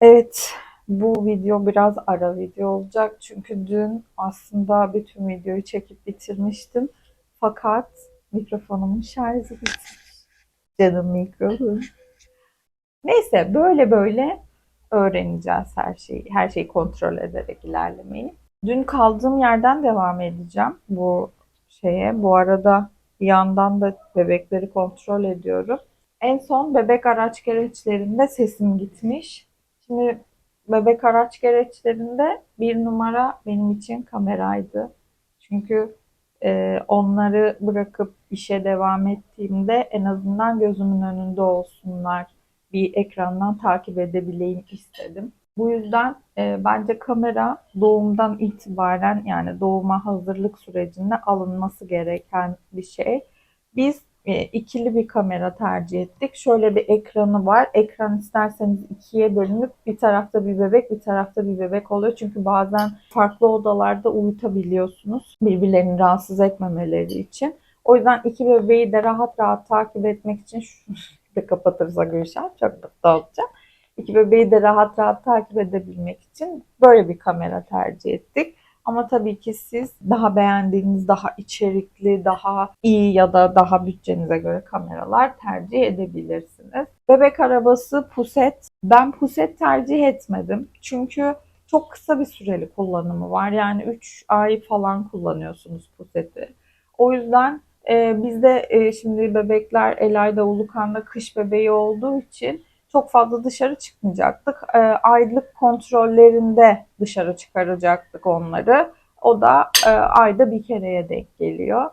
Evet, bu video biraz ara video olacak. Çünkü dün aslında bütün videoyu çekip bitirmiştim. Fakat mikrofonumun şarjı bitmiş. Canım mikrofonum. Neyse böyle böyle öğreneceğiz her şeyi. Her şeyi kontrol ederek ilerlemeyi. Dün kaldığım yerden devam edeceğim bu şeye. Bu arada bir yandan da bebekleri kontrol ediyorum. En son bebek araç gereçlerinde sesim gitmiş. Şimdi bebek araç gereçlerinde bir numara benim için kameraydı. Çünkü e, onları bırakıp işe devam ettiğimde en azından gözümün önünde olsunlar. Bir ekrandan takip edebileyim istedim. Bu yüzden e, bence kamera doğumdan itibaren yani doğuma hazırlık sürecinde alınması gereken bir şey. Biz e, ikili bir kamera tercih ettik. Şöyle bir ekranı var. Ekran isterseniz ikiye bölünüp bir tarafta bir bebek, bir tarafta bir bebek oluyor. Çünkü bazen farklı odalarda uyutabiliyorsunuz birbirlerini rahatsız etmemeleri için. O yüzden iki bebeği de rahat rahat takip etmek için şunu da kapatırsa Gülşen çok mutlu olacağım. İki bebeği de rahat rahat takip edebilmek için böyle bir kamera tercih ettik. Ama tabii ki siz daha beğendiğiniz, daha içerikli, daha iyi ya da daha bütçenize göre kameralar tercih edebilirsiniz. Bebek arabası Puset. Ben Puset tercih etmedim. Çünkü çok kısa bir süreli kullanımı var. Yani 3 ay falan kullanıyorsunuz Puset'i. O yüzden e, bizde e, şimdi bebekler Elay'da Ulukan'da kış bebeği olduğu için çok fazla dışarı çıkmayacaktık. E, aylık kontrollerinde dışarı çıkaracaktık onları. O da e, ayda bir kereye denk geliyor.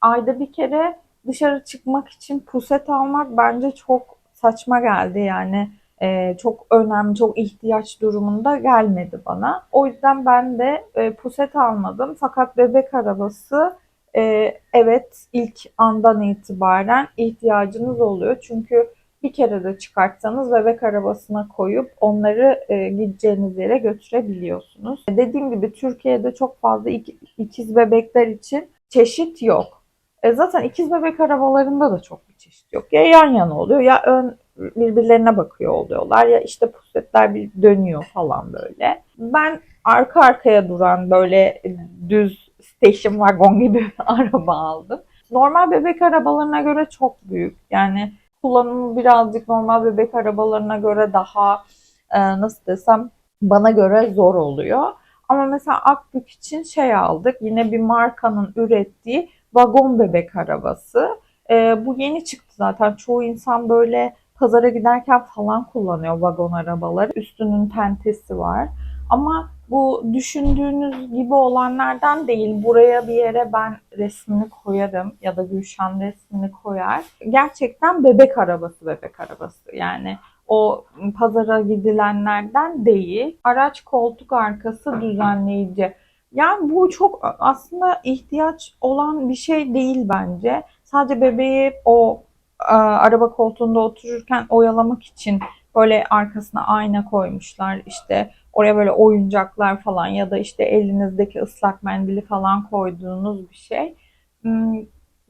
Ayda bir kere dışarı çıkmak için puset almak bence çok saçma geldi yani. E, çok önemli, çok ihtiyaç durumunda gelmedi bana. O yüzden ben de e, puset almadım. Fakat bebek arabası e, evet ilk andan itibaren ihtiyacınız oluyor. Çünkü bir kere de çıkartsanız bebek arabasına koyup onları e, gideceğiniz yere götürebiliyorsunuz. Dediğim gibi Türkiye'de çok fazla ik- ikiz bebekler için çeşit yok. E, zaten ikiz bebek arabalarında da çok bir çeşit yok. Ya yan yana oluyor ya ön birbirlerine bakıyor oluyorlar ya işte pusetler bir dönüyor falan böyle. Ben arka arkaya duran böyle düz station wagon gibi araba aldım. Normal bebek arabalarına göre çok büyük. Yani kullanımı birazcık normal bebek arabalarına göre daha e, nasıl desem bana göre zor oluyor. Ama mesela Akbük için şey aldık. Yine bir markanın ürettiği vagon bebek arabası. E, bu yeni çıktı zaten. Çoğu insan böyle pazara giderken falan kullanıyor vagon arabaları. Üstünün tentesi var. Ama bu düşündüğünüz gibi olanlardan değil. Buraya bir yere ben resmini koyarım ya da Gülşen resmini koyar. Gerçekten bebek arabası bebek arabası. Yani o pazara gidilenlerden değil. Araç koltuk arkası düzenleyici. Yani bu çok aslında ihtiyaç olan bir şey değil bence. Sadece bebeği o e, araba koltuğunda otururken oyalamak için böyle arkasına ayna koymuşlar. İşte oraya böyle oyuncaklar falan ya da işte elinizdeki ıslak mendili falan koyduğunuz bir şey. Hmm,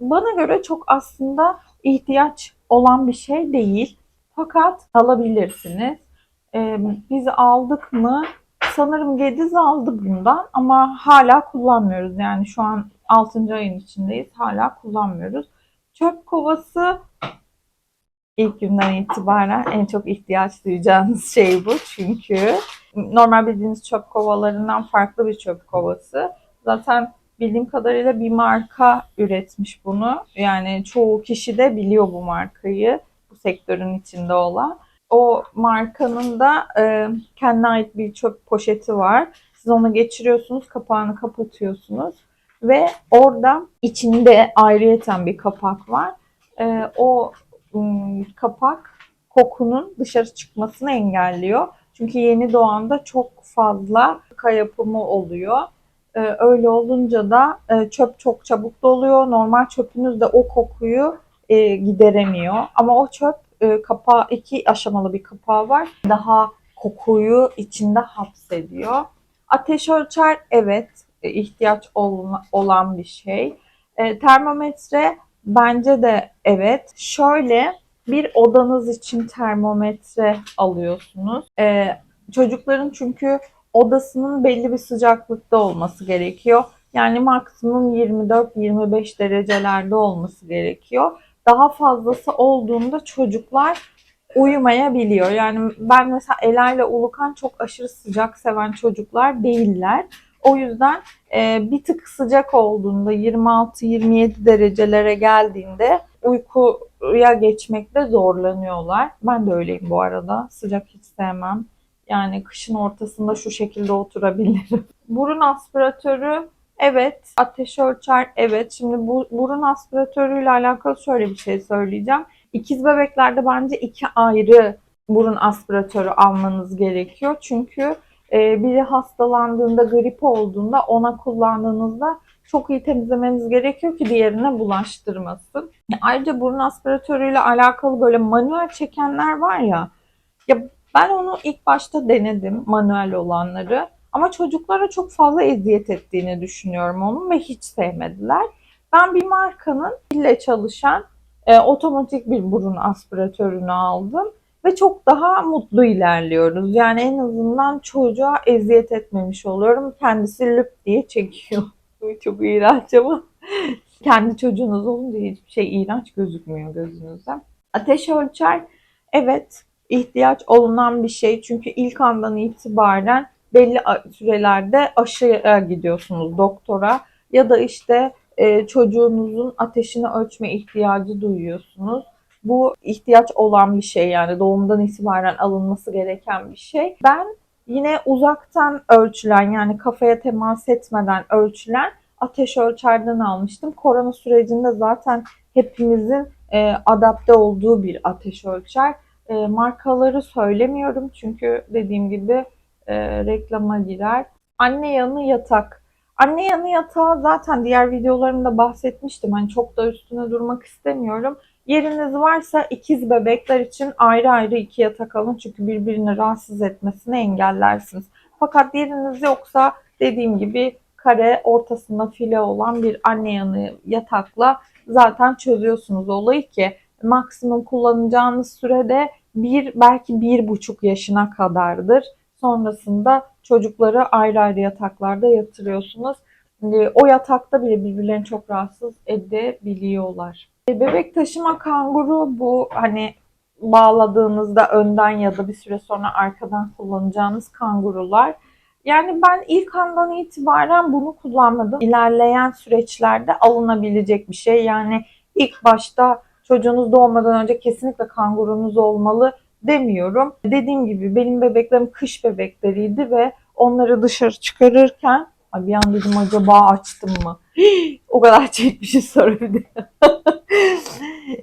Bana göre çok aslında ihtiyaç olan bir şey değil. Fakat alabilirsiniz. Ee, biz aldık mı? Sanırım Gediz aldı bundan ama hala kullanmıyoruz. Yani şu an 6. ayın içindeyiz. Hala kullanmıyoruz. Çöp kovası ilk günden itibaren en çok ihtiyaç duyacağınız şey bu. Çünkü normal bildiğiniz çöp kovalarından farklı bir çöp kovası. Zaten bildiğim kadarıyla bir marka üretmiş bunu. Yani çoğu kişi de biliyor bu markayı. Bu sektörün içinde olan. O markanın da e, kendine ait bir çöp poşeti var. Siz onu geçiriyorsunuz, kapağını kapatıyorsunuz ve orada içinde ayrıyeten bir kapak var. E, o ım, kapak kokunun dışarı çıkmasını engelliyor. Çünkü yeni doğanda çok fazla kaka yapımı oluyor. Ee, öyle olunca da e, çöp çok çabuk doluyor. Normal çöpünüz de o kokuyu e, gideremiyor. Ama o çöp e, kapağı iki aşamalı bir kapağı var. Daha kokuyu içinde hapsediyor. Ateş ölçer evet e, ihtiyaç olma- olan bir şey. E, termometre bence de evet. Şöyle bir odanız için termometre alıyorsunuz. E, Çocukların çünkü odasının belli bir sıcaklıkta olması gerekiyor. Yani maksimum 24-25 derecelerde olması gerekiyor. Daha fazlası olduğunda çocuklar uyumayabiliyor. Yani ben mesela Ela ile Ulukan çok aşırı sıcak seven çocuklar değiller. O yüzden e, bir tık sıcak olduğunda 26-27 derecelere geldiğinde uykuya geçmekte zorlanıyorlar. Ben de öyleyim bu arada. Sıcak hiç sevmem. Yani kışın ortasında şu şekilde oturabilirim. Burun aspiratörü evet, ateş ölçer evet. Şimdi bu burun aspiratörüyle alakalı şöyle bir şey söyleyeceğim. İkiz bebeklerde bence iki ayrı burun aspiratörü almanız gerekiyor. Çünkü e, biri hastalandığında, grip olduğunda ona kullandığınızda çok iyi temizlemeniz gerekiyor ki diğerine bulaştırmasın. Ayrıca burun aspiratörüyle alakalı böyle manuel çekenler var ya. Ya ben onu ilk başta denedim manuel olanları. Ama çocuklara çok fazla eziyet ettiğini düşünüyorum onun ve hiç sevmediler. Ben bir markanın ile çalışan e, otomatik bir burun aspiratörünü aldım ve çok daha mutlu ilerliyoruz. Yani en azından çocuğa eziyet etmemiş oluyorum. Kendisi lüp diye çekiyor. Çok iğrenç ama kendi çocuğunuz olunca hiçbir şey iğrenç gözükmüyor gözünüze. Ateş ölçer evet ihtiyaç olunan bir şey. Çünkü ilk andan itibaren belli sürelerde aşıya gidiyorsunuz doktora ya da işte e, çocuğunuzun ateşini ölçme ihtiyacı duyuyorsunuz. Bu ihtiyaç olan bir şey yani doğumdan itibaren alınması gereken bir şey. Ben yine uzaktan ölçülen yani kafaya temas etmeden ölçülen ateş ölçerden almıştım. Korona sürecinde zaten hepimizin e, adapte olduğu bir ateş ölçer. E, markaları söylemiyorum çünkü dediğim gibi e, reklama girer. Anne yanı yatak. Anne yanı yatağı zaten diğer videolarımda bahsetmiştim. Hani çok da üstüne durmak istemiyorum. Yeriniz varsa ikiz bebekler için ayrı ayrı iki yatak alın. Çünkü birbirini rahatsız etmesini engellersiniz. Fakat yeriniz yoksa dediğim gibi kare ortasında file olan bir anne yanı yatakla zaten çözüyorsunuz olayı ki maksimum kullanacağınız sürede bir belki bir buçuk yaşına kadardır. Sonrasında çocukları ayrı ayrı yataklarda yatırıyorsunuz. O yatakta bile birbirlerini çok rahatsız edebiliyorlar. Bebek taşıma kanguru bu hani bağladığınızda önden ya da bir süre sonra arkadan kullanacağınız kangurular. Yani ben ilk andan itibaren bunu kullanmadım. İlerleyen süreçlerde alınabilecek bir şey. Yani ilk başta çocuğunuz doğmadan önce kesinlikle kangurunuz olmalı demiyorum. Dediğim gibi benim bebeklerim kış bebekleriydi ve onları dışarı çıkarırken bir an dedim acaba açtım mı? o kadar çekmişiz sonra bir de.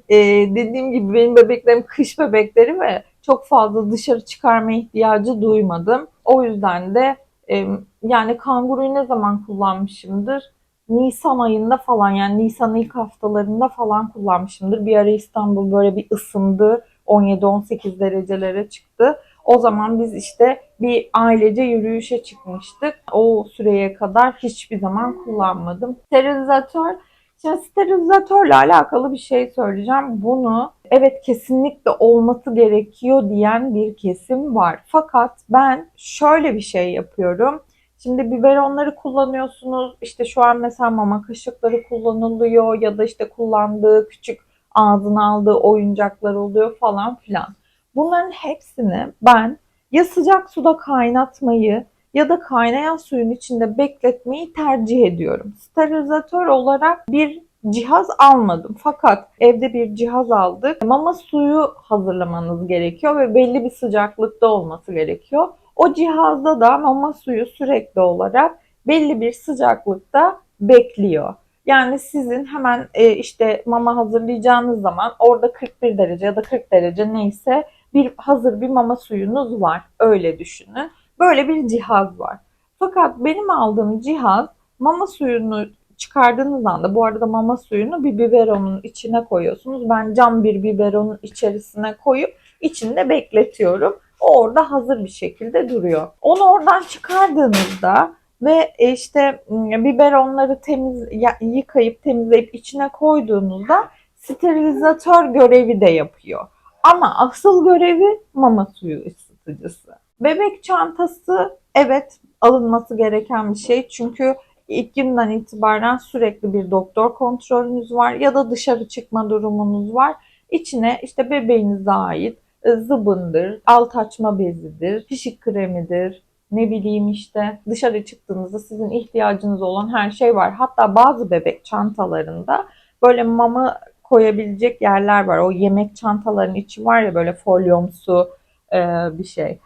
ee, dediğim gibi benim bebeklerim kış bebekleri ve çok fazla dışarı çıkarma ihtiyacı duymadım. O yüzden de e, yani kanguruyu ne zaman kullanmışımdır? Nisan ayında falan yani Nisan ilk haftalarında falan kullanmışımdır. Bir ara İstanbul böyle bir ısındı. 17-18 derecelere çıktı. O zaman biz işte bir ailece yürüyüşe çıkmıştık. O süreye kadar hiçbir zaman kullanmadım. Sterilizatör Şimdi sterilizatörle alakalı bir şey söyleyeceğim. Bunu evet kesinlikle olması gerekiyor diyen bir kesim var. Fakat ben şöyle bir şey yapıyorum. Şimdi biberonları kullanıyorsunuz. İşte şu an mesela mama kaşıkları kullanılıyor ya da işte kullandığı küçük ağzına aldığı oyuncaklar oluyor falan filan. Bunların hepsini ben ya sıcak suda kaynatmayı ya da kaynayan suyun içinde bekletmeyi tercih ediyorum. Sterilizatör olarak bir cihaz almadım. Fakat evde bir cihaz aldık. Mama suyu hazırlamanız gerekiyor ve belli bir sıcaklıkta olması gerekiyor. O cihazda da mama suyu sürekli olarak belli bir sıcaklıkta bekliyor. Yani sizin hemen e, işte mama hazırlayacağınız zaman orada 41 derece ya da 40 derece neyse bir hazır bir mama suyunuz var. Öyle düşünün. Böyle bir cihaz var. Fakat benim aldığım cihaz mama suyunu çıkardığınız anda bu arada mama suyunu bir biberonun içine koyuyorsunuz. Ben cam bir biberonun içerisine koyup içinde bekletiyorum. O orada hazır bir şekilde duruyor. Onu oradan çıkardığınızda ve işte biberonları temiz yıkayıp temizleyip içine koyduğunuzda sterilizatör görevi de yapıyor. Ama asıl görevi mama suyu ısıtıcısı. Bebek çantası evet alınması gereken bir şey. Çünkü ilk günden itibaren sürekli bir doktor kontrolünüz var ya da dışarı çıkma durumunuz var. İçine işte bebeğinize ait e, zıbındır, alt açma bezidir, pişik kremidir, ne bileyim işte dışarı çıktığınızda sizin ihtiyacınız olan her şey var. Hatta bazı bebek çantalarında böyle mama koyabilecek yerler var. O yemek çantalarının içi var ya böyle folyomsu e, bir şey.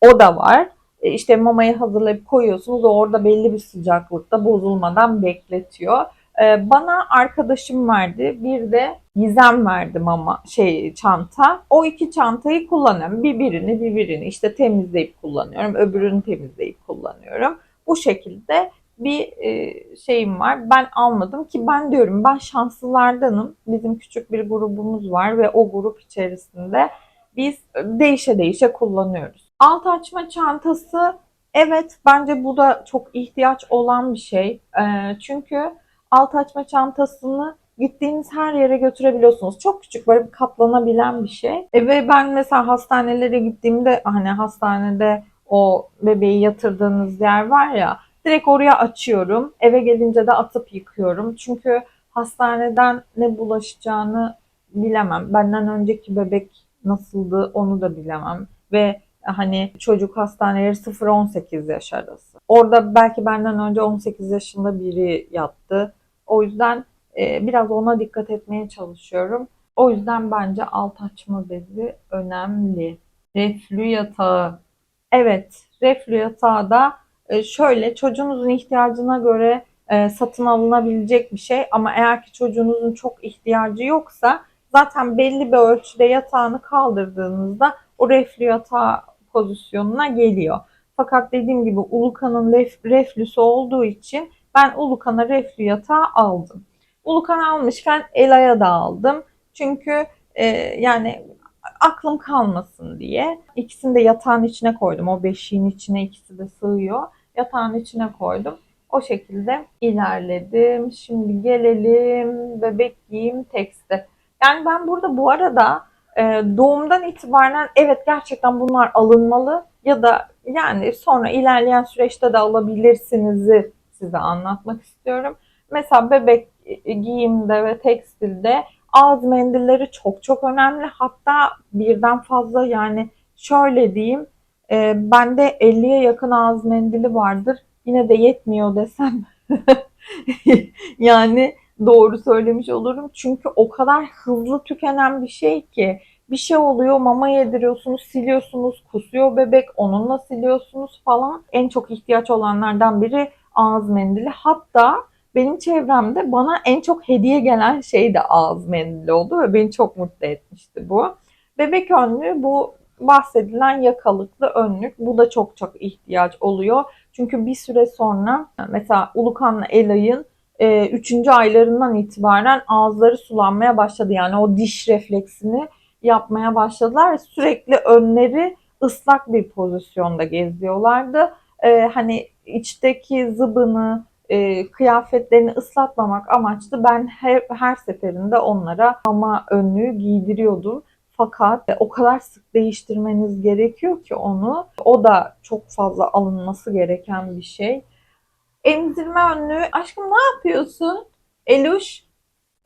O da var. E, işte mamayı hazırlayıp koyuyorsunuz. O orada belli bir sıcaklıkta bozulmadan bekletiyor. E, bana arkadaşım verdi. Bir de Gizem verdi mama şey çanta. O iki çantayı kullanıyorum. Bir birini bir birini işte temizleyip kullanıyorum. Öbürünü temizleyip kullanıyorum. Bu şekilde bir e, şeyim var. Ben almadım ki ben diyorum ben şanslılardanım. Bizim küçük bir grubumuz var ve o grup içerisinde biz değişe değişe kullanıyoruz. Alt açma çantası evet bence bu da çok ihtiyaç olan bir şey. E, çünkü alt açma çantasını gittiğiniz her yere götürebiliyorsunuz. Çok küçük böyle bir katlanabilen bir şey. E, ve ben mesela hastanelere gittiğimde hani hastanede o bebeği yatırdığınız yer var ya direkt oraya açıyorum. Eve gelince de atıp yıkıyorum. Çünkü hastaneden ne bulaşacağını bilemem. Benden önceki bebek nasıldı onu da bilemem. Ve hani çocuk hastaneleri 0-18 yaş arası. Orada belki benden önce 18 yaşında biri yattı. O yüzden e, biraz ona dikkat etmeye çalışıyorum. O yüzden bence alt açma bezi önemli. Reflü yatağı. Evet, reflü yatağı da e, şöyle çocuğunuzun ihtiyacına göre e, satın alınabilecek bir şey ama eğer ki çocuğunuzun çok ihtiyacı yoksa zaten belli bir ölçüde yatağını kaldırdığınızda o reflü yatağı pozisyonuna geliyor. Fakat dediğim gibi Ulukan'ın ref, reflüsü olduğu için ben Ulukan'a reflü yatağı aldım. Ulukan almışken Ela'ya da aldım. Çünkü e, yani aklım kalmasın diye. İkisini de yatağın içine koydum. O beşiğin içine ikisi de sığıyor. Yatağın içine koydum. O şekilde ilerledim. Şimdi gelelim bebek giyim teksti. Yani ben burada bu arada e, doğumdan itibaren evet gerçekten bunlar alınmalı ya da yani sonra ilerleyen süreçte de alabilirsinizi size anlatmak istiyorum. Mesela bebek giyimde ve tekstilde ağız mendilleri çok çok önemli. Hatta birden fazla yani şöyle diyeyim e, bende 50'ye yakın ağız mendili vardır. Yine de yetmiyor desem yani doğru söylemiş olurum. Çünkü o kadar hızlı tükenen bir şey ki bir şey oluyor mama yediriyorsunuz siliyorsunuz kusuyor bebek onunla siliyorsunuz falan. En çok ihtiyaç olanlardan biri ağız mendili. Hatta benim çevremde bana en çok hediye gelen şey de ağız mendili oldu ve beni çok mutlu etmişti bu. Bebek önlüğü bu bahsedilen yakalıklı önlük. Bu da çok çok ihtiyaç oluyor. Çünkü bir süre sonra mesela Ulukan'la Ela'yın 3. E, aylarından itibaren ağızları sulanmaya başladı. Yani o diş refleksini yapmaya başladılar. Sürekli önleri ıslak bir pozisyonda geziyorlardı. Ee, hani içteki zıbını, e, kıyafetlerini ıslatmamak amaçlı ben her, her seferinde onlara ama önlüğü giydiriyordum. Fakat o kadar sık değiştirmeniz gerekiyor ki onu. O da çok fazla alınması gereken bir şey. Emzirme önlüğü. Aşkım ne yapıyorsun? Eluş.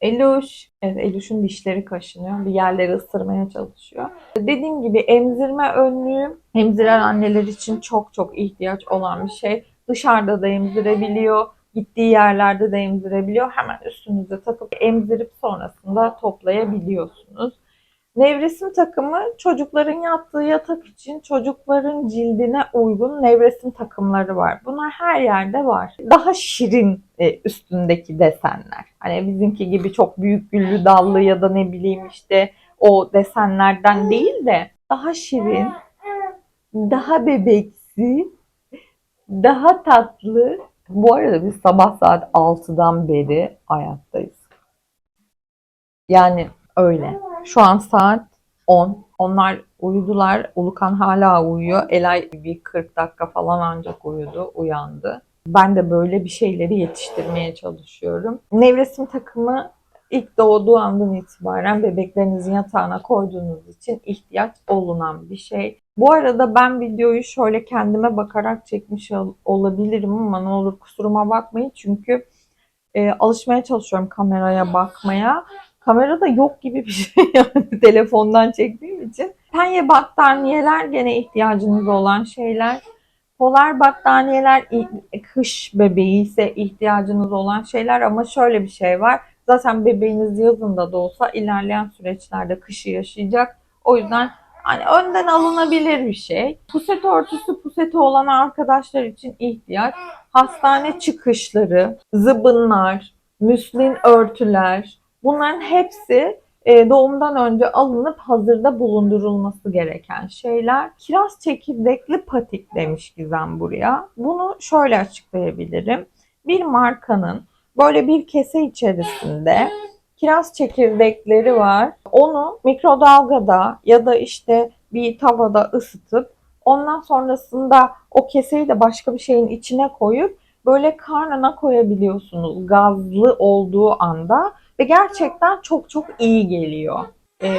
Eluş. Evet Eluş'un dişleri kaşınıyor. Bir yerleri ısırmaya çalışıyor. Dediğim gibi emzirme önlüğü emziren anneler için çok çok ihtiyaç olan bir şey. Dışarıda da emzirebiliyor. Gittiği yerlerde de emzirebiliyor. Hemen üstünüze takıp emzirip sonrasında toplayabiliyorsunuz. Nevresim takımı çocukların yattığı yatak için çocukların cildine uygun nevresim takımları var. Bunlar her yerde var. Daha şirin e, üstündeki desenler. Hani bizimki gibi çok büyük güllü dallı ya da ne bileyim işte o desenlerden değil de daha şirin, daha bebeksi, daha tatlı. Bu arada biz sabah saat 6'dan beri ayaktayız. Yani öyle. Şu an saat 10. Onlar uyudular. Ulukan hala uyuyor. Elay bir 40 dakika falan ancak uyudu, uyandı. Ben de böyle bir şeyleri yetiştirmeye çalışıyorum. Nevresim takımı ilk doğduğu andan itibaren bebeklerinizin yatağına koyduğunuz için ihtiyaç olunan bir şey. Bu arada ben videoyu şöyle kendime bakarak çekmiş ol- olabilirim ama ne olur kusuruma bakmayın. Çünkü e, alışmaya çalışıyorum kameraya bakmaya. Kamerada yok gibi bir şey yani telefondan çektiğim için. Penye battaniyeler gene ihtiyacınız olan şeyler. Polar battaniyeler kış bebeği ise ihtiyacınız olan şeyler ama şöyle bir şey var. Zaten bebeğiniz yazında da olsa ilerleyen süreçlerde kışı yaşayacak. O yüzden hani önden alınabilir bir şey. Puset örtüsü puseti olan arkadaşlar için ihtiyaç. Hastane çıkışları, zıbınlar, müslin örtüler bunların hepsi e, doğumdan önce alınıp hazırda bulundurulması gereken şeyler. Kiraz çekirdekli patik demiş Gizem buraya. Bunu şöyle açıklayabilirim. Bir markanın böyle bir kese içerisinde kiraz çekirdekleri var. Onu mikrodalgada ya da işte bir tavada ısıtıp ondan sonrasında o keseyi de başka bir şeyin içine koyup böyle karnına koyabiliyorsunuz gazlı olduğu anda ve gerçekten çok çok iyi geliyor. Ee,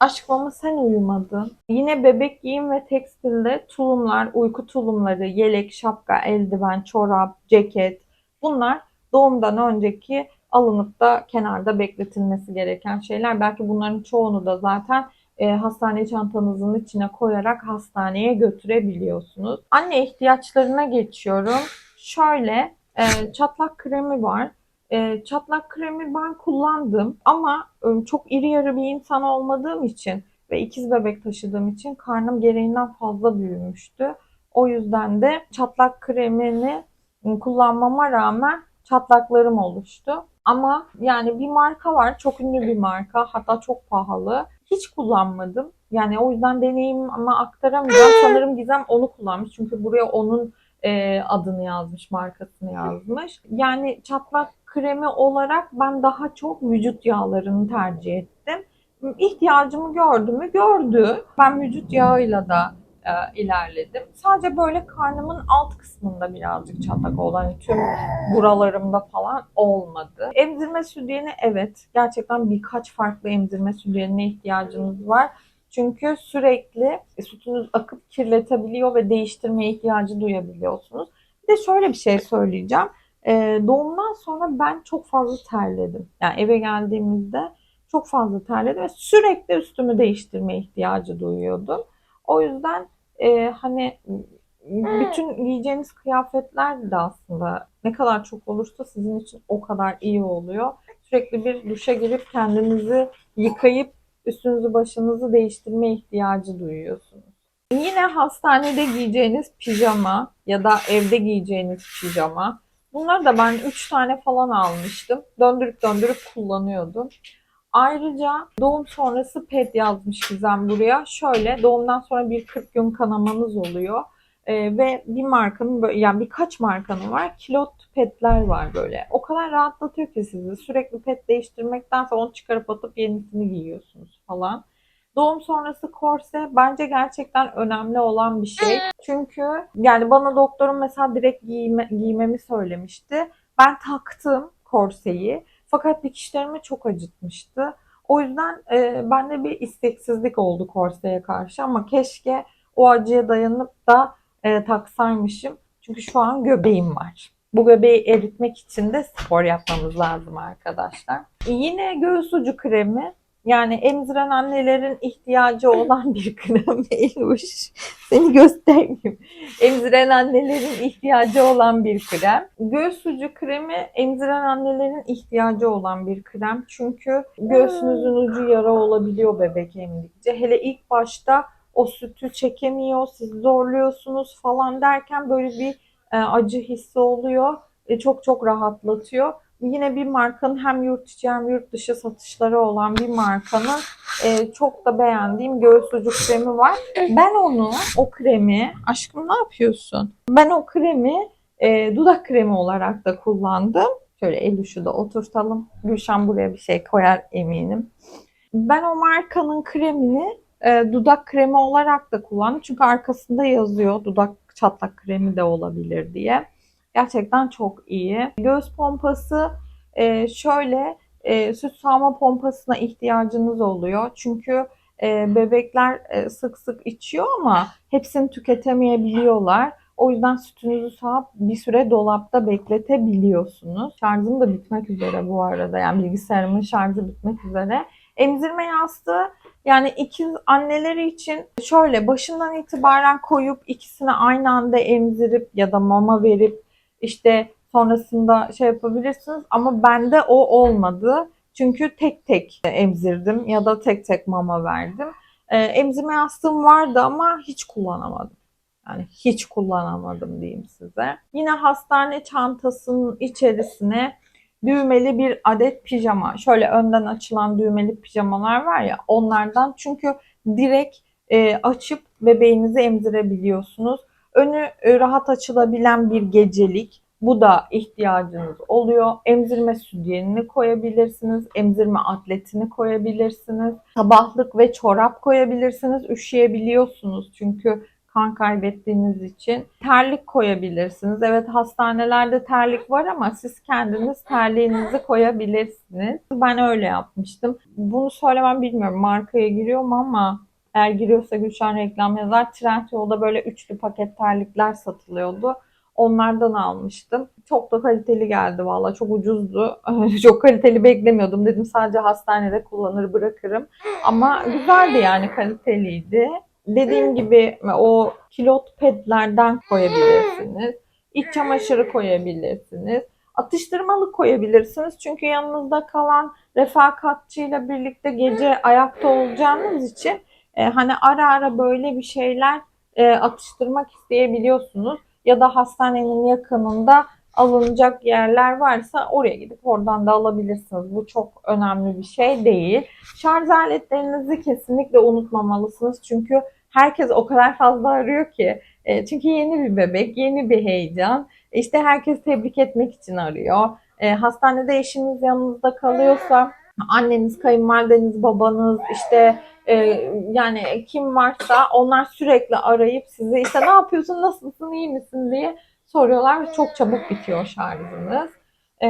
aşkım ama sen uyumadın. Yine bebek giyim ve tekstilde tulumlar, uyku tulumları, yelek, şapka, eldiven, çorap, ceket bunlar doğumdan önceki alınıp da kenarda bekletilmesi gereken şeyler. Belki bunların çoğunu da zaten e, hastane çantanızın içine koyarak hastaneye götürebiliyorsunuz. Anne ihtiyaçlarına geçiyorum. Şöyle e, çatlak kremi var. E, çatlak kremi ben kullandım ama e, çok iri yarı bir insan olmadığım için ve ikiz bebek taşıdığım için karnım gereğinden fazla büyümüştü. O yüzden de çatlak kremini kullanmama rağmen çatlaklarım oluştu. Ama yani bir marka var, çok ünlü bir marka, hatta çok pahalı. Hiç kullanmadım. Yani o yüzden deneyim ama aktaramayacağım. Sanırım Gizem onu kullanmış. Çünkü buraya onun e, adını yazmış, markasını yazmış. Yani çatlak kremi olarak ben daha çok vücut yağlarını tercih ettim. İhtiyacımı gördü mü? Gördü. Ben vücut yağıyla da e, ilerledim. Sadece böyle karnımın alt kısmında birazcık çatlak oldu. Hani tüm buralarımda falan olmadı. Emzirme sütyeni evet. Gerçekten birkaç farklı emzirme sütyenine ihtiyacınız var. Çünkü sürekli sütünüz akıp kirletebiliyor ve değiştirmeye ihtiyacı duyabiliyorsunuz. Bir de şöyle bir şey söyleyeceğim. Ee, doğumdan sonra ben çok fazla terledim. Yani eve geldiğimizde çok fazla terledim ve sürekli üstümü değiştirme ihtiyacı duyuyordum. O yüzden e, hani bütün giyeceğiniz kıyafetler de aslında ne kadar çok olursa sizin için o kadar iyi oluyor. Sürekli bir duşa girip kendinizi yıkayıp üstünüzü başınızı değiştirme ihtiyacı duyuyorsunuz. Yine hastanede giyeceğiniz pijama ya da evde giyeceğiniz pijama. Bunları da ben 3 tane falan almıştım. Döndürüp döndürüp kullanıyordum. Ayrıca doğum sonrası ped yazmış Gizem buraya. Şöyle doğumdan sonra bir 40 gün kanamanız oluyor. Ee, ve bir markanın yani birkaç markanın var. Kilot petler var böyle. O kadar rahatlatıyor ki sizi. Sürekli pet değiştirmektense onu çıkarıp atıp yenisini giyiyorsunuz falan. Doğum sonrası korse bence gerçekten önemli olan bir şey. Çünkü yani bana doktorum mesela direkt giyme, giymemi söylemişti. Ben taktım korseyi. Fakat dikişlerimi çok acıtmıştı. O yüzden e, bende bir isteksizlik oldu korseye karşı ama keşke o acıya dayanıp da e, taksaymışım. Çünkü şu an göbeğim var. Bu göbeği eritmek için de spor yapmamız lazım arkadaşlar. Yine göğüs ucu kremi. Yani emziren annelerin ihtiyacı olan bir krem Eluş. Seni göstereyim. Emziren annelerin ihtiyacı olan bir krem. Göğüs ucu kremi emziren annelerin ihtiyacı olan bir krem. Çünkü göğsünüzün ucu yara olabiliyor bebek emdikçe. Hele ilk başta o sütü çekemiyor, siz zorluyorsunuz falan derken böyle bir e, acı hissi oluyor. E, çok çok rahatlatıyor. Yine bir markanın hem yurt içi hem yurt dışı satışları olan bir markanın e, çok da beğendiğim göğüs ucu kremi var. Ben onu, o kremi, aşkım ne yapıyorsun? Ben o kremi e, dudak kremi olarak da kullandım. Şöyle el da oturtalım. Gülşen buraya bir şey koyar eminim. Ben o markanın kremini e, dudak kremi olarak da kullandım. Çünkü arkasında yazıyor dudak çatlak kremi de olabilir diye. Gerçekten çok iyi. Göğüs pompası e, şöyle e, süt sağma pompasına ihtiyacınız oluyor. Çünkü e, bebekler e, sık sık içiyor ama hepsini tüketemeyebiliyorlar. O yüzden sütünüzü sağıp bir süre dolapta bekletebiliyorsunuz. Şarjım da bitmek üzere bu arada. Yani bilgisayarımın şarjı bitmek üzere. Emzirme yastığı yani ikiz anneleri için şöyle başından itibaren koyup ikisini aynı anda emzirip ya da mama verip işte sonrasında şey yapabilirsiniz. Ama bende o olmadı. Çünkü tek tek emzirdim ya da tek tek mama verdim. Ee, emzirme yastığım vardı ama hiç kullanamadım. Yani hiç kullanamadım diyeyim size. Yine hastane çantasının içerisine düğmeli bir adet pijama. Şöyle önden açılan düğmeli pijamalar var ya onlardan. Çünkü direkt e, açıp bebeğinizi emzirebiliyorsunuz. Önü e, rahat açılabilen bir gecelik. Bu da ihtiyacınız oluyor. Emzirme sütyenini koyabilirsiniz. Emzirme atletini koyabilirsiniz. Sabahlık ve çorap koyabilirsiniz. Üşüyebiliyorsunuz çünkü kan kaybettiğiniz için. Terlik koyabilirsiniz. Evet hastanelerde terlik var ama siz kendiniz terliğinizi koyabilirsiniz. Ben öyle yapmıştım. Bunu söylemem bilmiyorum markaya giriyor mu ama eğer giriyorsa Gülşen reklam yazar. Trendyol'da böyle üçlü paket terlikler satılıyordu. Onlardan almıştım. Çok da kaliteli geldi valla. Çok ucuzdu. Çok kaliteli beklemiyordum. Dedim sadece hastanede kullanır bırakırım. Ama güzeldi yani kaliteliydi. Dediğim gibi o kilot pedlerden koyabilirsiniz. İç çamaşırı koyabilirsiniz. Atıştırmalık koyabilirsiniz. Çünkü yanınızda kalan refakatçıyla birlikte gece ayakta olacağınız için e, hani ara ara böyle bir şeyler e, atıştırmak isteyebiliyorsunuz. Ya da hastanenin yakınında alınacak yerler varsa oraya gidip oradan da alabilirsiniz. Bu çok önemli bir şey değil. Şarj aletlerinizi kesinlikle unutmamalısınız. Çünkü herkes o kadar fazla arıyor ki. E, çünkü yeni bir bebek, yeni bir heyecan. İşte herkes tebrik etmek için arıyor. E, hastanede eşiniz yanınızda kalıyorsa anneniz, kayınvalideniz, babanız işte e, yani kim varsa onlar sürekli arayıp sizi işte ne yapıyorsun, nasılsın, iyi misin diye soruyorlar. Çok çabuk bitiyor şarjınız. E,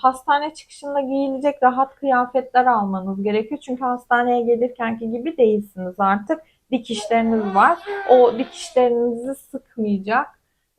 hastane çıkışında giyilecek rahat kıyafetler almanız gerekiyor. Çünkü hastaneye gelirkenki gibi değilsiniz artık. Dikişleriniz var. O dikişlerinizi sıkmayacak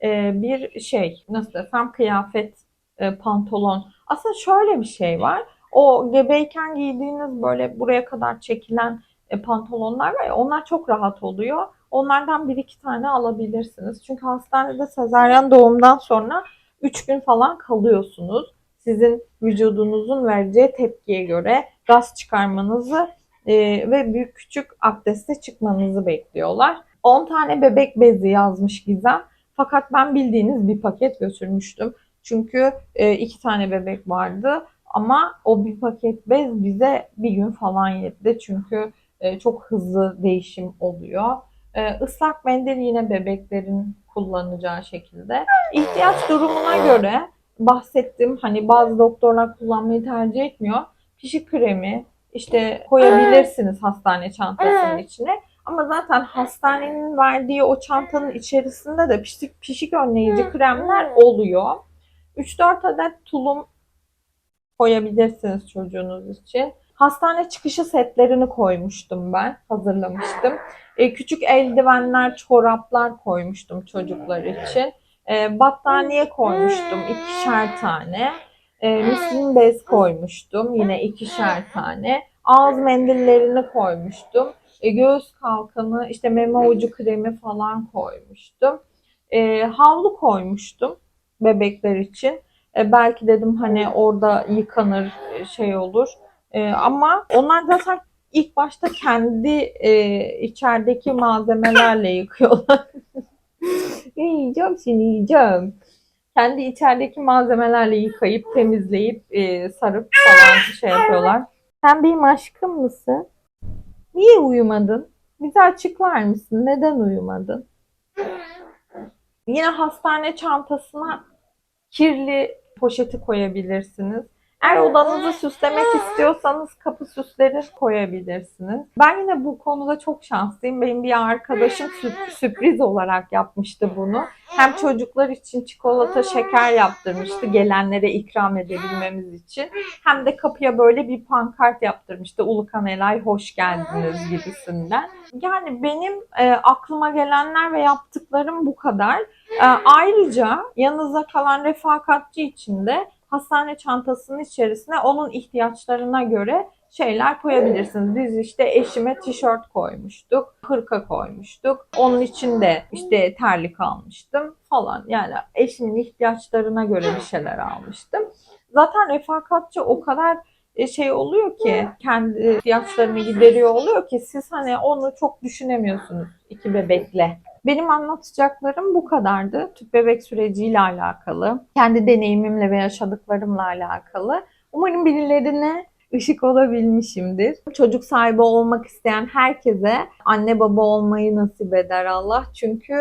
e, bir şey. Nasıl desem kıyafet, e, pantolon. Aslında şöyle bir şey var. O gebeyken giydiğiniz böyle buraya kadar çekilen pantolonlar var ya onlar çok rahat oluyor. Onlardan bir iki tane alabilirsiniz. Çünkü hastanede sezaryen doğumdan sonra 3 gün falan kalıyorsunuz. Sizin vücudunuzun vereceği tepkiye göre gaz çıkarmanızı e, ve büyük küçük abdeste çıkmanızı bekliyorlar. 10 tane bebek bezi yazmış Gizem. Fakat ben bildiğiniz bir paket götürmüştüm. Çünkü e, iki tane bebek vardı. Ama o bir paket bez bize bir gün falan yetti. Çünkü e, çok hızlı değişim oluyor. E, ıslak mendil yine bebeklerin kullanacağı şekilde. İhtiyaç durumuna göre bahsettim. Hani bazı doktorlar kullanmayı tercih etmiyor. Pişik kremi işte koyabilirsiniz hastane çantasının içine. Ama zaten hastanenin verdiği o çantanın içerisinde de pişik, pişik önleyici kremler oluyor. 3-4 adet tulum koyabilirsiniz çocuğunuz için. Hastane çıkışı setlerini koymuştum ben. Hazırlamıştım. E, küçük eldivenler, çoraplar koymuştum çocuklar için. E, battaniye koymuştum ikişer tane. E, müslin bez koymuştum yine ikişer tane. Ağız mendillerini koymuştum. E, göğüs kalkanı, işte meme ucu kremi falan koymuştum. E, havlu koymuştum bebekler için. E, belki dedim hani orada yıkanır e, şey olur. E, ama onlar zaten ilk başta kendi e, içerideki malzemelerle yıkıyorlar. yiyeceğim seni yiyeceğim. Kendi içerideki malzemelerle yıkayıp temizleyip e, sarıp falan şey yapıyorlar. Sen benim aşkım mısın? Niye uyumadın? Bize açıklar mısın? Neden uyumadın? Yine hastane çantasına kirli poşeti koyabilirsiniz. Eğer odanızı süslemek istiyorsanız kapı süsleri koyabilirsiniz. Ben yine bu konuda çok şanslıyım. Benim bir arkadaşım sü- sürpriz olarak yapmıştı bunu. Hem çocuklar için çikolata, şeker yaptırmıştı gelenlere ikram edebilmemiz için. Hem de kapıya böyle bir pankart yaptırmıştı. Ulukan Elay hoş geldiniz gibisinden. Yani benim e, aklıma gelenler ve yaptıklarım bu kadar. E, ayrıca yanınıza kalan refakatçi için de hastane çantasının içerisine onun ihtiyaçlarına göre şeyler koyabilirsiniz. Biz işte eşime tişört koymuştuk, hırka koymuştuk. Onun için de işte terlik almıştım falan. Yani eşimin ihtiyaçlarına göre bir şeyler almıştım. Zaten refakatçi o kadar e, şey oluyor ki kendi ihtiyaçlarını gideriyor oluyor ki siz hani onu çok düşünemiyorsunuz iki bebekle. Benim anlatacaklarım bu kadardı. Tüp bebek süreciyle alakalı, kendi deneyimimle ve yaşadıklarımla alakalı. Umarım birilerine ışık olabilmişimdir. Çocuk sahibi olmak isteyen herkese anne baba olmayı nasip eder Allah. Çünkü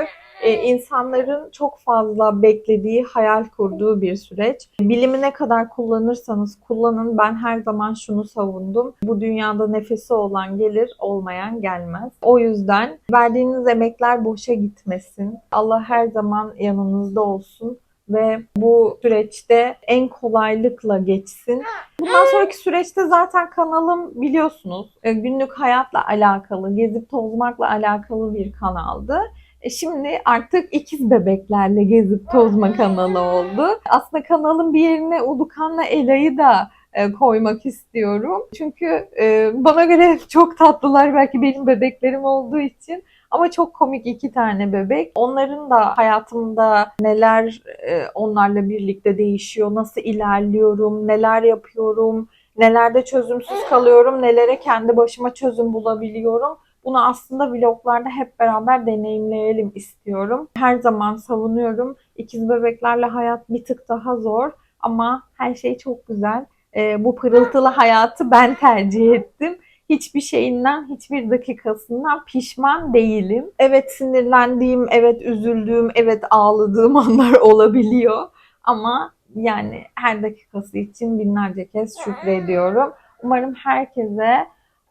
e, insanların çok fazla beklediği, hayal kurduğu bir süreç. Bilimi ne kadar kullanırsanız kullanın. Ben her zaman şunu savundum. Bu dünyada nefesi olan gelir, olmayan gelmez. O yüzden verdiğiniz emekler boşa gitmesin. Allah her zaman yanınızda olsun ve bu süreçte en kolaylıkla geçsin. Bundan sonraki süreçte zaten kanalım biliyorsunuz e, günlük hayatla alakalı, gezip tozmakla alakalı bir kanaldı. E, Şimdi artık ikiz bebeklerle gezip tozma kanalı oldu. Aslında kanalın bir yerine Ulukan'la Ela'yı da e, koymak istiyorum. Çünkü bana göre çok tatlılar belki benim bebeklerim olduğu için. Ama çok komik iki tane bebek. Onların da hayatımda neler e, onlarla birlikte değişiyor, nasıl ilerliyorum, neler yapıyorum, nelerde çözümsüz kalıyorum, nelere kendi başıma çözüm bulabiliyorum. Bunu aslında vloglarda hep beraber deneyimleyelim istiyorum. Her zaman savunuyorum. İkiz bebeklerle hayat bir tık daha zor ama her şey çok güzel. Ee, bu pırıltılı hayatı ben tercih ettim. Hiçbir şeyinden, hiçbir dakikasından pişman değilim. Evet sinirlendiğim, evet üzüldüğüm, evet ağladığım anlar olabiliyor. Ama yani her dakikası için binlerce kez şükrediyorum. Umarım herkese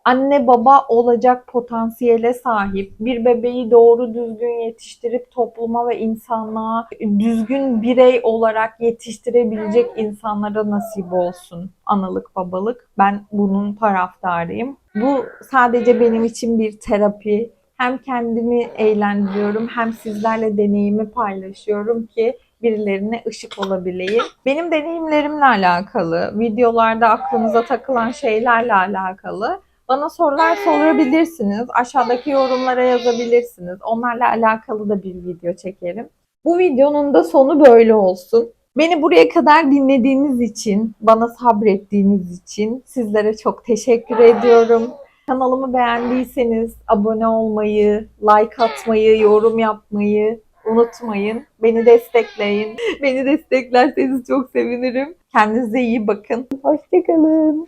anne baba olacak potansiyele sahip, bir bebeği doğru düzgün yetiştirip topluma ve insanlığa düzgün birey olarak yetiştirebilecek insanlara nasip olsun analık babalık. Ben bunun taraftarıyım. Bu sadece benim için bir terapi. Hem kendimi eğlendiriyorum hem sizlerle deneyimi paylaşıyorum ki birilerine ışık olabileyim. Benim deneyimlerimle alakalı, videolarda aklınıza takılan şeylerle alakalı bana sorular sorabilirsiniz. Aşağıdaki yorumlara yazabilirsiniz. Onlarla alakalı da bir video çekerim. Bu videonun da sonu böyle olsun. Beni buraya kadar dinlediğiniz için, bana sabrettiğiniz için sizlere çok teşekkür ediyorum. Kanalımı beğendiyseniz abone olmayı, like atmayı, yorum yapmayı unutmayın. Beni destekleyin. Beni desteklerseniz çok sevinirim. Kendinize iyi bakın. Hoşçakalın.